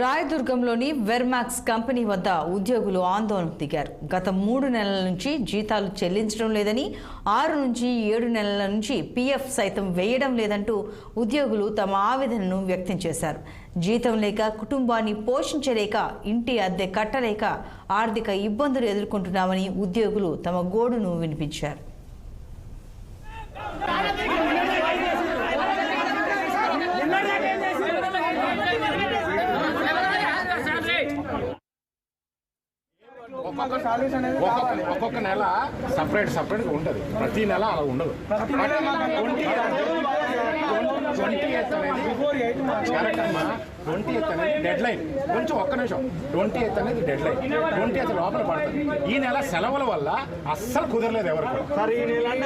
రాయదుర్గంలోని వెర్మాక్స్ company వద్ద ఉద్యోగులు ఆందోళనకు దిగారు. గత మూడు నెలల నుంచి జీతాలు చెల్లించడం లేదని ఆరు నుంచి ఏడు నెలల నుంచి పీఎఫ్ సైతం వేయడం లేదంటూ ఉద్యోగులు తమ ఆవేదనను వ్యక్తం చేశారు. జీతం లేక కుటుంబాన్ని పోషించలేక ఇంటి అద్దె కట్టలేక ఆర్థిక ఇబ్బందులు ఎదుర్కొంటున్నామని ఉద్యోగులు తమ గోడును వినిపించారు. ఒక్కొక్క నెల సపరేట్ సపరేట్ ఉంటుంది ప్రతి నెల అలా ఉండదు ట్వంటీ ఎయిత్ అనేది కరెక్ట్ అమ్మా ట్వంటీ ఎయిత్ అనేది డెడ్ లైన్ కొంచెం ఒక్క నిమిషం ట్వంటీ ఎయిత్ అనేది డెడ్ లైన్ ట్వంటీ ఎయిత్ లోపల పడుతుంది ఈ నెల సెలవుల వల్ల అస్సలు కుదరలేదు ఎవరు కూడా ఈ నెల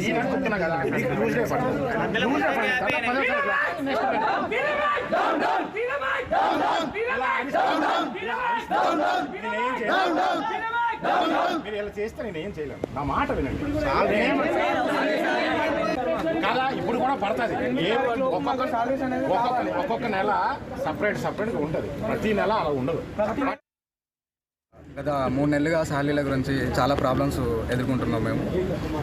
ఈ నెల చెప్తున్నా కదా ట్యూస్డే పడుతుంది పడుతుంది. మీరు ఇలా చేస్తే నేను ఏం చేయలేను. నా మాట వినండి. కదా ఇప్పుడు కూడా పడుతుంది. ఒక్కొక్క ఒక్కొక్క ఒక్కొక్క నెల సపరేట్ సపరేట్ ఉంటుంది. ప్రతి నెల అలా ఉండదు. గత మూడు నెలలుగా శాలరీల గురించి చాలా ప్రాబ్లమ్స్ ఎదుర్కొంటున్నాం మేము.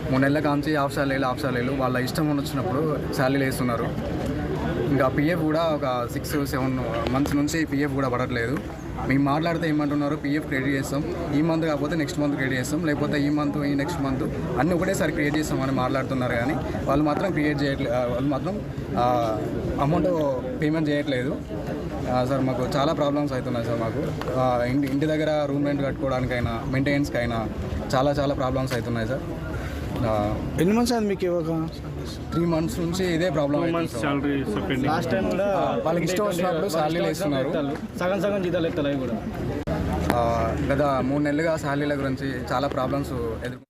మూడు నెలల కాంచి హాఫ్ శాలరీలు హాఫ్ శాలరీలు వాళ్ళ ఇష్టం వచ్చినప్పుడు శాలీలు వేస్తున్నారు. ఇంకా పిఎఫ్ కూడా ఒక సిక్స్ సెవెన్ మంత్స్ నుంచి పిఎఫ్ కూడా పడట్లేదు. మేము మాట్లాడితే ఏమంటున్నారు పిఎఫ్ క్రెడిట్ చేస్తాం. ఈ మంత్ కాకపోతే నెక్స్ట్ మంత్ క్రెడిట్ చేస్తాం. లేకపోతే ఈ మంత్ ఈ నెక్స్ట్ మంత్ అన్నీ ఒకటేసారి క్రియేట్ చేస్తామని మాట్లాడుతున్నారు కానీ వాళ్ళు మాత్రం క్రియేట్ చేయట్లేదు వాళ్ళు మాత్రం అమౌంట్ పేమెంట్ చేయట్లేదు. సార్ మాకు చాలా ప్రాబ్లమ్స్ అవుతున్నాయి సార్ మాకు. ఇంటి ఇంటి దగ్గర రూమ్ రెంట్ కట్టుకోవడానికైనా మెయింటెనెన్స్కి అయినా చాలా చాలా ప్రాబ్లమ్స్ అవుతున్నాయి సార్. ఎన్ని మంత్స్ అది మీకు ఇవ్వక? త్రీ మంత్స్ నుంచి ఇదే ప్రాబ్లం లాస్ట్ టైం కూడా వాళ్ళకి ఇష్టం వచ్చినప్పుడు శాలరీలు ఇస్తున్నారు సగం సగం జీతాలు ఎత్తాలి అవి కూడా. ఆ, గత మూడు నెలలుగా శాలరీల గురించి చాలా ప్రాబ్లమ్స్ ఎదుర్కొ